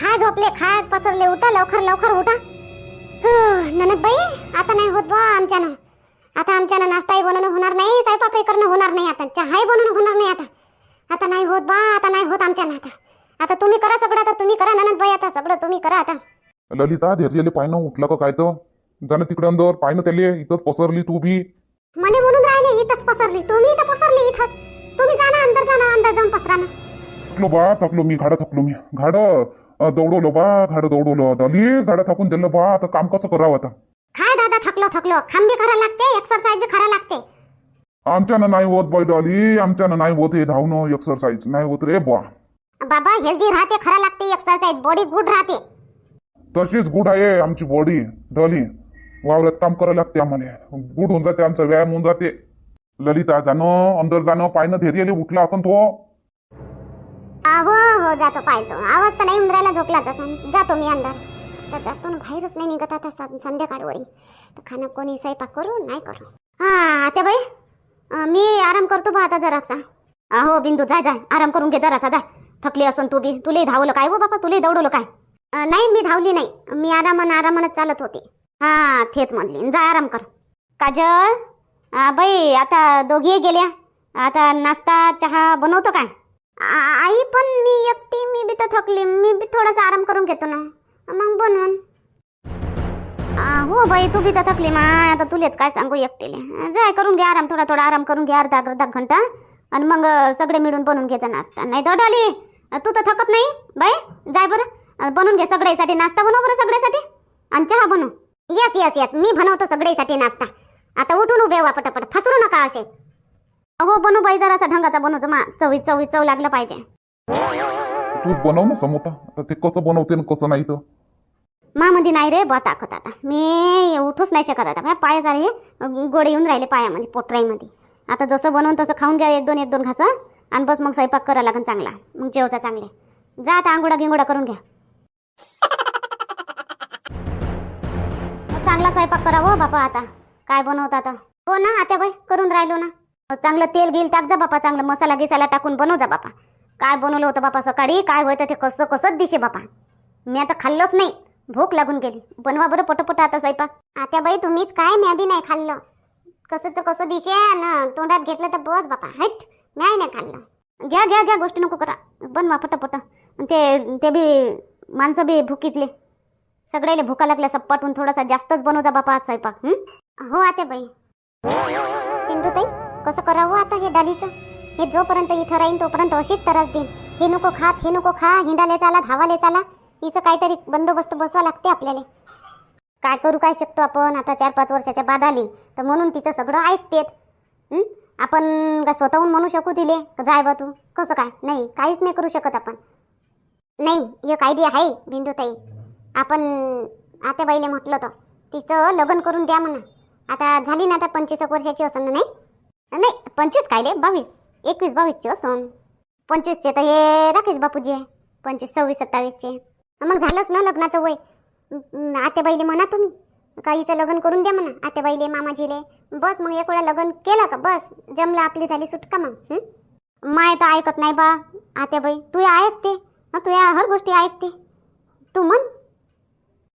खाय झोपले खाय पसरले उठा लवकर लवकर उठा. ननद बाई आता नाही होत बा आमच्यानं. आता आमच्यानं नाश्ताही बनवणं होणार नाही स्वयंपाकही करणं होणार नाही आता. चहाही बनवणं होणार नाही आता. आता नाही होत बा आता नाही होत आमच्यानं आता. आता तुम्ही करा सगळं आता तुम्ही करा ननद बाई आता सगळं तुम्ही करा आता. ललिता धैर्यले पायनं उठलं का काय तर? जाणं तिकडे अंदर पायनं त्याले इथंच पसरली तू बी. मला म्हणून राहिले इथंच पसरली. तुम्ही इथं पसरली इथंच. तुम्ही जाणं अंदर जाणं अंदर जाऊन पसरा ना थकलो बा थकलो मी घाडं थकलो मी. घाडं. दौडवलं बा घाडं दौडवलं. दली घाडं थाकून दिलं बा आता काम कसं करावं आता? काय दादा थकलो थकलो. खांब करा लागते एक्सरसाइज बी करा लागते. आमच्यानं नाही होत बाई डॉली आमच्यानं नाही होत हे धावणं एक्सरसाइज नाही होत रे बा बाबा हेल्दी राहते खरा लागते एक्सरसाइज बॉडी गुड राहते. तशीच गुड आहे आमची बॉडी डॉली. वावरात काम करावं लागते आम्हाला. गुड होऊन जाते आमचा व्यायाम होऊन जाते. ललिता जाणं अंदर जाणं पायनं धैर्यले उठला असं तो. हो हो जातो पाहतो. आवाज तर नाही उंदराला झोपला तसा जातो मी अंदर तर जातो ना बाहेरच नाही निघत आता संध्याकाळवरी. तर खाणं कोणी स्वयंपाक करू नाही करू? हा ते बाई मी आराम करतो बा आता जरासा. हो बिंदू जाय जाय आराम करून घे जरासा जाय थकली असून तू बी. तुलाही धावलं काय हो बाबा तुलाही दौडवलं काय? नाही मी धावली नाही. मी आरामान आरामानच चालत होते. हा तेच म्हणली. जा आराम कर. काजल बाई आता दोघी गेल्या. आता नाश्ता चहा बनवतो काय? आई पण मी एकटी मी बी तर थकली. मी बी थोडासा आराम करून घेतो ना. मग बनवून. हो बाई तू बी तर थकली. मा आता तुलेच काय सांगू एकटीले. जाय करून घे आराम थोडा थोडा आराम करून घे अर्धा अर्धा घंटा. आणि मग सगळे मिळून बनवून घ्यायचा नाश्ता. नाही तर डाली तू तर थकत नाही? बाई जाय बरं. बनवून घे सगळ्यासाठी नाश्ता बनव बरं सगळ्यासाठी. आणि चहा बनव. येस येस येस मी बनवतो सगळ्यासाठी नाश्ता. आता उठून उभे व्हा पटापट. फसरू नका असे. हो बनव बाई जरासा ढंगाचा बनवतो. मा चवी चवी चव लागलं पाहिजे. तूच बनव ना समोता आता ते कसं बनवते ना कसं नाही तर. मामध्ये नाही रे बा ताकद आता. मी उठूच नाही शकत आता. माझ्या पाय झाले गोडे येऊन राहिले पायामध्ये पोटराईमध्ये. आता जसं बनवून तसं खाऊन घ्या एक दोन एक दोन घासं. आणि बस मग स्वयंपाक करा लागन चांगला. मग जेवचा चांगले. जा आता आंघोळा गिंगोडा करून घ्या. चांगला स्वयंपाक करा हो बापा आता. काय बनवता आता? हो ना आता बाई करून राहिलो ना. चांगलं तेल गिल टाक जा बापा चांगलं मसाला गिसाला टाकून बनव जा बापा. काय बनवलं होतं बापा सकाळी काय होतं ते कसं कसंच दिशे बापा. मी आता खाल्लंच नाही भूक लागून गेली. बनवा बरं पटपट आता स्वयंपाक. आता बाई तुम्हीच काय? म्या बी नाही खाल्लं. कसंच कसं दिशे न तोंडात घेतलं तर बस बापा हट. म्याही नाही खाल्लं. घ्या घ्या घ्या गोष्टी नको करा. बनवा पटपट. ते ते बी माणसं बी भुकीतले. सगळ्याले भुका लागल्या सप्पाटून थोडासा जास्तच बनवजा बापा आज स्वयंपाक हं? आता बाई. कसं करावं आता हे डालीचं? हे जोपर्यंत इथं राहीन तोपर्यंत अशीच त्रास देईन. हे नको खात हे नको खा हिंडाले चाला धावाले चाला. हिचं काहीतरी बंदोबस्त बसवा लागते आपल्याला. काय करू काय शकतो आपण? आता चार पाच वर्षाच्या बाद आली तर म्हणून तिचं सगळं ऐकतेत. आपण का स्वतःहून म्हणू शकू तिले? जाय बा तू? कसं काय? नाही काहीच नाही करू शकत आपण. नाही हे कायदे आहे बिंदुताई. आपण आता म्हटलं तर तिचं लग्न करून द्या म्हणा. आता झाली ना आता पंचवीस एक वर्षाची असं नाही? नाही पंचवीस कायले बावीस. एकवीस बावीसचे हो असून पंचवीसचे तर हे राकेश बापूजी. आहे पंचवीस सव्वीस सत्तावीसचे. मग झालंच ना लग्नाचं वय. आतेबाईले म्हणा तुम्ही. काहीचं लग्न करून द्या म्हणा आतेबाईले मामाजीले. बस मग एक वेळा लग्न केलं का? बस. जमलं आपली झाली सुटका मग माय तर ऐकत नाही बा आतेबाई तू. ऐकते हं, तू या हर गोष्टी ऐकते तू म्हण.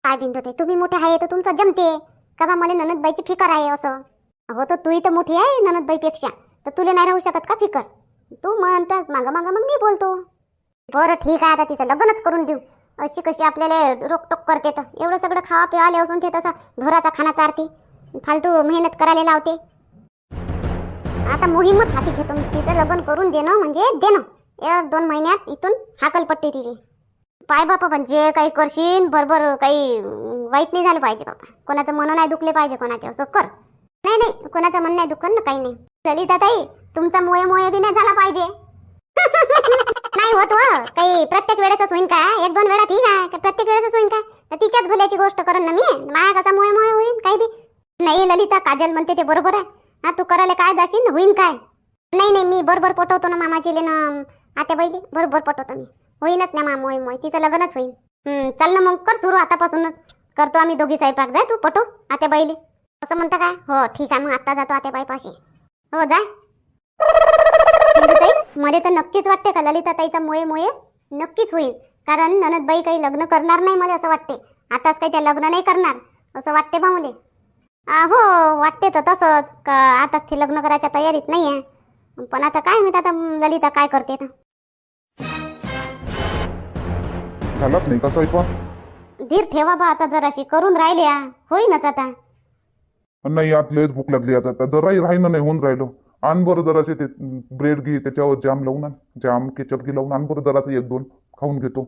काय बिंदू ते? तुम्ही मोठे आहे तर तुमचं जमते. का बा मला ननदबाईची फिकर आहे असं? हो तर तूही तर मोठी आहे ननदबाईपेक्षा. तर तुला नाही राहू शकत का फिकर? तू म्हणतास मागं मागं मग मी बोलतो. बरं ठीक आहे आता तिचं लग्नच करून देऊ. अशी कशी आपल्याला रोकटोक करते तर. एवढं सगळं खावा पिवाले असून ते तसं. ढोराचा खाना चारते. फालतू मेहनत करायला लावते. आता मोहीमच हाती घेतो तिचं लग्न करून देणं म्हणजे देणं. एक दोन महिन्यात इथून हाकलपट्टी तिची. पाय बापा पण जे काही करशील बरोबर काही वाईट नाही झालं पाहिजे बापा. कोणाचं मन नाही दुखले पाहिजे कोणाचे असं कर. नाही नाही कोणाचं म्हणणं नाही दुखन ना काही नाही. ललिता ताई तुमचा मोये मोये बी नाही झाला पाहिजे. नाही होत व काही प्रत्येक वेळेसच होईन का? एक दोन वेळा ठीक आहे प्रत्येक वेळेसच होईन का? तर तिच्याच भल्याची गोष्ट करण ना मी. माया कसा मोये मोये होईन काही बी. नाही ललिता काजल म्हणते ते बरोबर आहे. हा तू करायला काय जाशील होईन काय? नाही नाही मी बरोबर पटवतो ना मामाजीले ना. आत्या बैली बरोबर पटवतो मी. होईनच ना मा मोय मोय. तिचं लग्नच होईन. हं, चल ना मग कर सुरू आतापासूनच. करतो आम्ही दोघी स्वयंपाक. जाय तू पटो आत्या बैली असं म्हणता काय? हो ठीक आहे मग आता जातो आत्या बाईपाशी. हो जाय ताई मला तर नक्कीच वाटते का ललिता ताईचा मोये मोये नक्कीच होईल. कारण ननदबाई काही लग्न करणार नाही मला असं वाटते. आताच काही त्या लग्न नाही करणार असं वाटते बा मुले. हो वाटते तर तसंच. का आताच ते लग्न करायच्या तयारीत नाही आहे पण आता काय माहीत आता ललिता काय करते झालाच नाही स्वयंपाक? धीर ठेवा बा आता जराशी करून राहिल्या. होईनच आता. नाही आत लयच भूक लागली. आता आता जराही राहीन नाही होऊन राहिलो. आण बरं जरासे ते ब्रेड घे त्याच्यावर जाम लावून आण. जाम केचप घे लावून आण बरं जरासं एक दोन. खाऊन घेतो.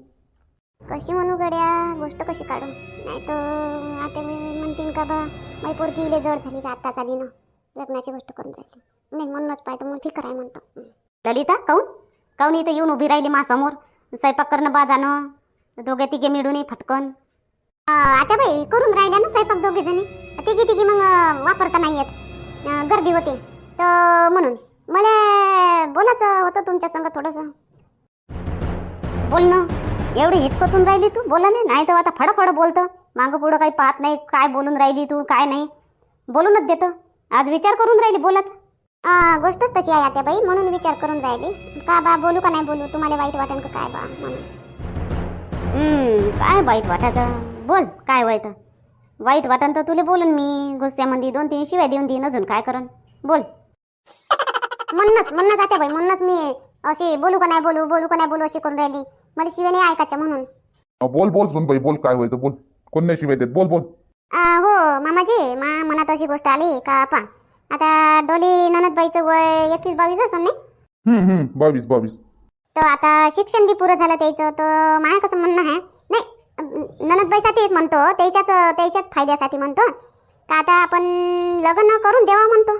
कशी म्हणू गड्या? गोष्ट कशी काढू? नाही तर आता मी म्हणतीन का बा माझी पोरगी इले जड झाली का आत्ताच आली ना. लग्नाची गोष्ट करून राहिली. नाही म्हणूनच पाहिजे मग ठीक आहे म्हणतो. ललिता काऊन? काऊन इथं येऊन उभी राहिली मासामोर स्वयंपाक करणं बा जाणं दोघे तिघे मिळून फटकन. आता बाई करून राहिल्या ना स्वयंपाक दोघे जणी तिघी तिघी मग वापरता नाही येत गर्दी होते. तर म्हणून मला बोलायचं होतं तुमच्या संग थोडंसं. बोल ना. एवढी हिचकतून राहिली तू बोलाले नाही तर आता फडफड बोलतं. मागं पुढं काही पाहत नाही काय बोलून राहिली तू काय नाही. बोलूनच देतं. आज विचार करून राहिली बोलत. गोष्टच तशी आहे आता बाई म्हणून विचार करून राहिली. का बा बोलू का नाही बोलू? तुम्हाला वाईट वाटेल का काय बा म्हणून. काय वाईट वाटायचं? बोल काय वाईट? वाईट वाटन तर तुला बोलून मी. गुस्स्यामध्ये दोन तीन शिव्या देऊन देईन अजून काय करन बोल. म्हणूनच म्हणूनच आता बाई म्हणूनच मी अशी बोलू का नाही बोलू बोलू का नाही बोलू अशी करून राहिली. मला शिव्या नाही ऐकायच्या म्हणून. अं, बोल बोल सुन बाई बोल काय व्हायचं बोल. कोण नाही शिवाय देत? बोल बोल. आ, हो मामाजी मा मनात अशी गोष्ट आली का पा आता डोली ननदबाईचं वय एकवीस बावीस असं नाही? हम्म हम्म बावीस बावीस. तर आता शिक्षण बी पुरं झालं त्याचं तर माझ्या कसं म्हणणं आहे? ननदबाईसाठीच म्हणतो त्याच्याच त्याच्याच फायद्यासाठी म्हणतो. का आता आपण लग्न करून द्यावा म्हणतो.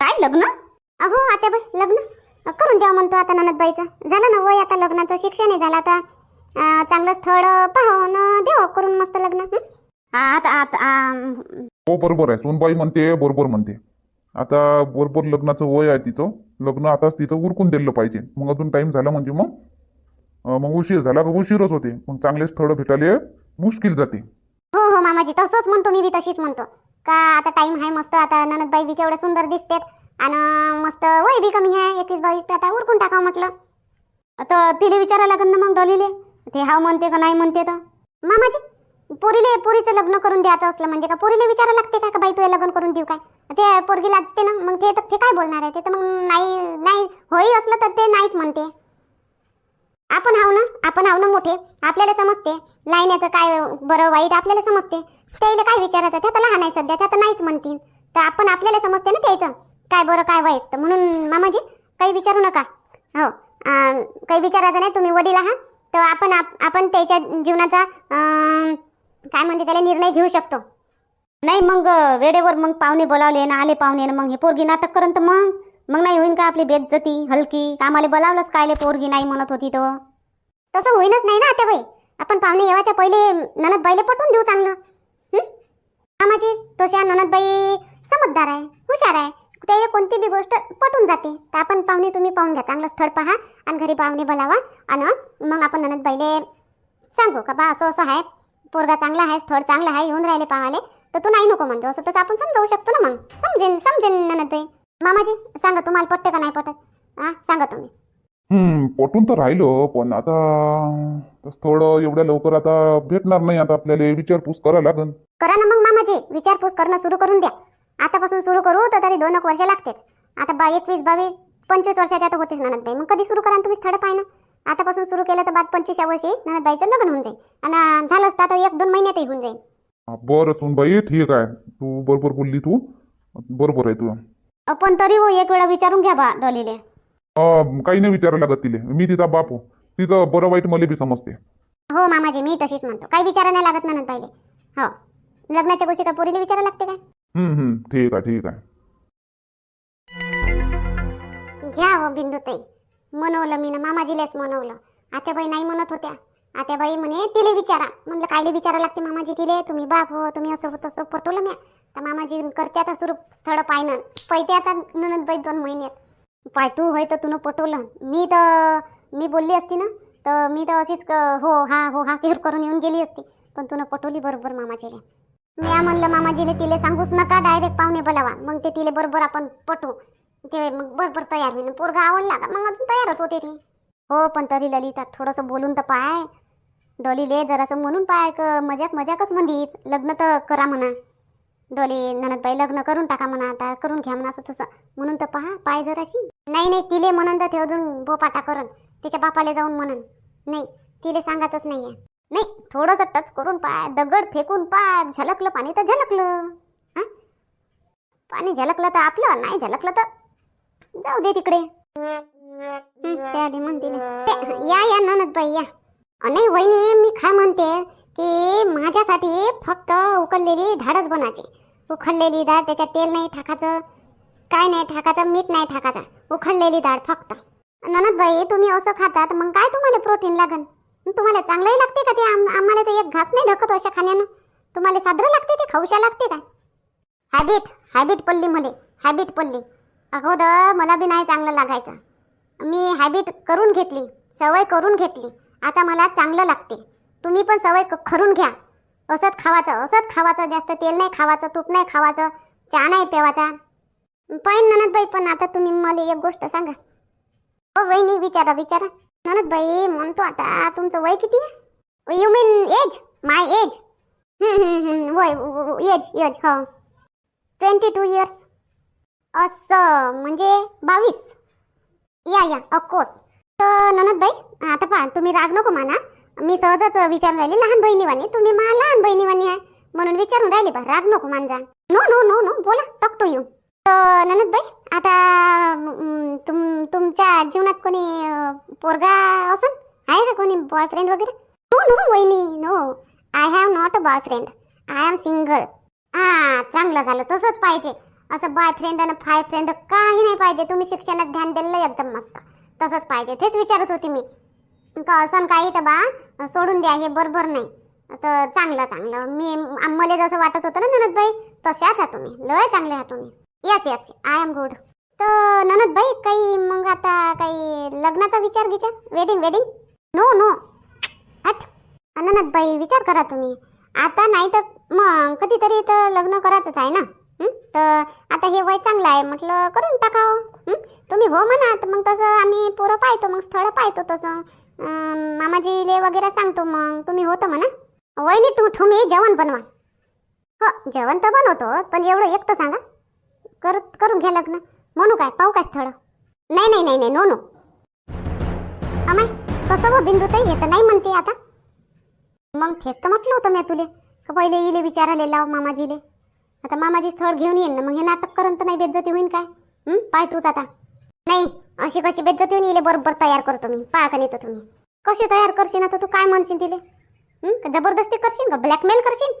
काय लग्न? अहो आता बाई लग्न. करून द्यावं म्हणतो आता ननदबाईचं. झालं ना वय आता लग्नाचं शिक्षणही झालं आता अं, चांगलं स्थळ पाहून देऊ करून मस्त लग्न हं? आता आता अं, हो बरोबर आहे. सोनबाई म्हणते बरोबर म्हणते. आता बरोबर लग्नाचं वय आहे तिचं. लग्न आताच तिचं उरकून दिलं पाहिजे. मग अजून टाइम झाला म्हणजे मग? मग उशीर झाला का उशीरच होते. मग चांगले स्थळ भेटायला मुश्किल जाते. हो हो मामाजी तसंच म्हणतो मी बी तशीच म्हणतो. का आता टाइम आहे मस्त आता ननदबाई बी केवढ्या सुंदर दिसते आणि मस्त वय बी कमी आहे एकवीस बावीस ते आता उरकून टाकावं म्हटलं. तर तिला विचारावं लागेल ना मग डोलीले. ते हाव म्हणते का नाही म्हणते तर. मामाजी पोरीले पोरीचं लग्न करून द्यायचं असलं म्हणजे का? पोरीले विचारावं लागते का का बाई तुला लग्न करून देऊ काय? ते पोरगी लाजते ना? मग ते तर ते काय बोलणार आहे? ते तर मग नाही नाही होई असलं तर ते नाहीच म्हणते. आपण आहो ना आपण आहो ना मोठे आपल्याला समजते लायण्याचं काय बरं वाईट आपल्याला समजते. त्याला काय विचारायचं? त्या तर लहान आहे सध्या त्या तर नाहीच म्हणतील. तर आपण आपल्याला समजते ना त्याचं. काय बरं काय वाईट? तर म्हणून मामाजी काही विचारू नका. हो काही विचारायचं नाही तुम्ही वडील आहात तर आपण आपण त्याच्या जीवनाचा अं, काय म्हणते त्याला निर्णय घेऊ शकतो. नाही मग वेळेवर मग पाहुणे बोलावले ना आले पाहुणे ना मग हे पोरगी नाटक करन तर मग? मग नाही होईन का आपली बेज्जती हलकी? आम्हाला बोलावलंच कायले पोरगी नाही म्हणत होती तो? तसं होईनच नाही ना आता बाई. आपण पाहुणे येवाच्या पहिले ननदबाईला पटवून देऊ चांगलं. कामाची मामाजी तशा ननदबाई समजदार आहे हुशार आहे. त्याला कोणती बी गोष्ट पटून जाते. तर आपण पाहुणे तुम्ही पाहून घ्या. चांगलं स्थळ पहा आणि घरी पाहुणे बोलावा. आणि मग आपण ननदबाईले सांगू का बा असं असं आहे. पोरगा चांगला आहे स्थळ चांगलं आहे येऊन राहिले पाहाले तर तू नाही नको म्हणतो. असं तसं आपण समजावू शकतो ना मग. समजेन समजेन ननदबाई. मामाजी सांगा तुम्हाला पटते का नाही पटत? हां सांगा तुम्ही. पटून तर राहिलो पण आता स्थळ एवढ्या लवकर आता भेटणार नाही आता आपल्याला विचारपूस करावं लागन. करा ना मग मामाजी विचारपूस करणं सुरू करून द्या. आतापासून सुरू करू तर तरी दोन एक वर्ष लागतेच. आता बा एकवीस बावीस पंचवीस वर्षाच्या आता होतेच ननदबाई मग कधी सुरू करा तुम्ही स्थळ पाय ना आतापासून सुरू केलं तर बाद पंचवीसच्या वर्षी ननदबाईचं लग्न होऊन जाईल. आणि झालंच तर आता एक दोन महिन्यातही होऊन जाईल. बरं सोनबाई ठीक आहे. तू बरोबर बोलली तू. बरोबर आहे तू. पण तरी हो एक वेळा विचारून घ्या बा डॉलीले. काही नाही विचारावं लागत तिले. मी तिचा बाप हो. तिचं बरं वाईट मला बी समजते. हो मामाजी मी तशीच म्हणतो. काही विचारा नाही लागत ननद पाहिले. हो. लग्नाच्या गोष्टी का पोरीला विचारा लागते काय हम्म हम्म. ठीक आहे ठीक आहे. घ्या हो बिंदुताई मनवलं मी ना मामाजीलाच मनवलं. आत्याबाई नाही म्हणत होत्या. आत्याबाई म्हणे तिले विचारा. म्हणलं कायले विचारा लागते मामाजी तिले? तुम्ही बाप हो तुम्ही असं होत असं पटवलं म्या. तर मामाजी करते आता सुरू स्थळ पाहिनं. पैते आता ननदबाई दोन महिन्यात पाय तू होय तर तुनं पटवलं. मी तर मी बोलली असती ना तर मी तर अशीच हो हा हो हा केर करून येऊन गेली असती. पण तुनं पटवली बरोबर मामाजीले. मी म्हणलं मामाजीले तिले सांगूच नका डायरेक्ट पाहुणे बोलावा. मग ते तिले बरोबर आपण पटवू. ते मग बरोबर तयार होईल पोरगा आवडला का? मग अजून तयारच होते ती. हो पण तरी ललिता थोडंसं बोलून तर पाय. डोलीले जरासं म्हणून पाय क मजाक मजाकच म्हणली लग्न तर करा म्हणा. डोली ननदबाई लग्न करून टाका म्हणा आता करून घ्या म्हणा असं तसं. म्हणून तर पहा पाय जराशी. नाही नाही तिले म्हणून तर ते अजून बोपाटा करून तिच्या बापाले जाऊन म्हणून. नाही तिले सांगायचंच नाही आहे नाही थोडंसं टच करून पाय दगड फेकून पाय झलकलं पाणी तर झलकलं. पाणी झलकलं तर आपलं नाही झलकलं तर जाऊ दे तिकडे. त्या आधी म्हणते या या ननदबाई या. नाही वहिनी मी काय म्हणते की माझ्यासाठी फक्त उकडलेली धाडच बनायची. उखडलेली डाळ त्याच्यात तेल नाही टाकायचं काय नाही टाकायचं मीठ नाही टाकायचं उखडलेली डाळ फक्त. ननदबाई तुम्ही असं खातात मग काय तुम्हाला प्रोटीन लागन? तुम्हाला चांगलंही लागते का ते? आम्हाला तर एक घास नाही धकत अशा खाण्यानं. तुम्हाला साजरं लागते ते? खाऊशा लागते का हॅबिट हॅबिट पडली मले हॅबिट पडली. अगोदर मला बी नाही चांगलं लागायचं. मी हॅबिट करून घेतली सवय करून घेतली. आता मला चांगलं लागते. तुम्ही पण सवय करून घ्या. असंच खावाचं असंच खावाचं जास्त तेल नाही खावाचं तूप नाही खावाचं चहा नाही प्यावाचा. पण ननदबाई पण आता तुम्ही मला एक गोष्ट सांगा. हो वहिनी विचारा विचारा. ननदबाई म्हणतो आता तुमचं वय किती आहे? You mean age my age वय एज एज हो. ट्वेंटी टू इयर्स असं म्हणजे बावीस. या या ऑफकोर्स तर ननदबाई आता पहा तुम्ही राग नको माना. मी सहजच विचारून राहिली लहान बहिणीवाणी तुम्ही मला लहान बहिणीवानी आहे. म्हणून विचारून राहिली बा राग नको मांजा. नो नो नो नो बोला टॉक टू यू ननद बाई आता तुम तुमच्या जीवनात कोणी पोरगा असन? आहे का कोणी बॉयफ्रेंड वगैरे? नो नो वहिनी no. I have not a boyfriend I am single हा चांगलं झालं तसंच पाहिजे. असं बॉयफ्रेंड आणि फाय फ्रेंड काही नाही पाहिजे. तुम्ही शिक्षणात ध्यान दिलं एकदम मस्त. तसंच पाहिजे तेच विचारत होती मी. का असं काही तर बा सोडून द्या हे बरोबर नाही. तर चांगलं चांगलं. मी मला जसं वाटत होतं ना ननदबाई तशाच आहात तुम्ही. लय चांगले आहात तुम्ही. Yes yes I am good तर ननदबाई काही मग आता काही लग्नाचा विचार विचार वेडिंग वेडिंग नो नो हट. ननदबाई विचार करा तुम्ही. आता नाही तर मग कधीतरी तर लग्न करायचंच आहे ना? तर आता हे वय चांगलं आहे म्हटलं करून टाकावं. तुम्ही हो म्हणा तर मग तसं आम्ही पोरं पाहतो मग स्थळं पाहतो तसं. मामाजीले वगैरे सांगतो मग. तुम्ही होतं म्हणा. वहिनी तू तुम्ही जेवण बनवा. हो जेवण तर बनवतो पण एवढं एक तर सांगा. कर करून घ्या लग्न. म्हणू काय पाहू काय स्थळ? नाही नाही नाही नाही नो नो अमाय कसं व बिंदू ताई हे नाही म्हणते आता. मग तेच तर म्हटलं होतं मी तुले. पहिले इले विचारायला लाव मामाजीले. आता मामाजी स्थळ घेऊन येईन ना मग हे नाटक करून तर नाही बेज्जती होईन काय? पाय तूच आता. नाही अशी कशी बेज्जत येऊन इले बरोबर तयार करतो मी पाया का नेतो तुम्ही? कशी तयार करशील आता तू? काय म्हणशील तिले? जबरदस्ती करशील का? ब्लॅकमेल करशील?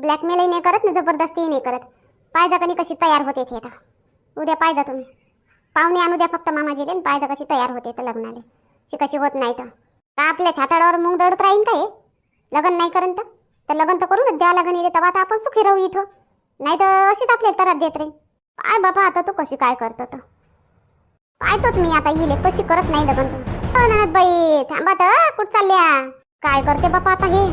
ब्लॅकमेलही नाही करत ना जबरदस्तीही नाही करत. पायजा कनी कशी तयार होते ती आता. उद्या पायजा तुम्ही. पाहुणे आणू द्या फक्त मामाजीले आणि पायजा कशी तयार होते तर लग्नाले. शी कशी होत नाही तर. का आपल्या छाताडावर मग दडत राहीन का हे? लग्न नाही करन तर? तर लग्न तर करूनच द्या लग्न येते तेव्हा तर आपण सुखी राहू इथं. नाही तर अशीच आपल्या तरात देत राहील पाय बाबा आता तू कशी काय करतो तर? पाहतोच मी आता येईल कशी करत नाही लग्न. तू हो ननद बाई थांबा तर कुठं चालल्या? काय करते बापा आता हे?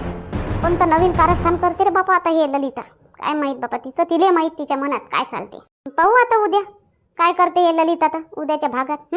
कोणतं नवीन कारस्थान करते रे बापा आता हे ललिता? काय माहीत बापा तिचं तिले माहीत तिच्या मनात काय चालते. पाहू आता उद्या. काय करते हे ललिता आता उद्याच्या भागात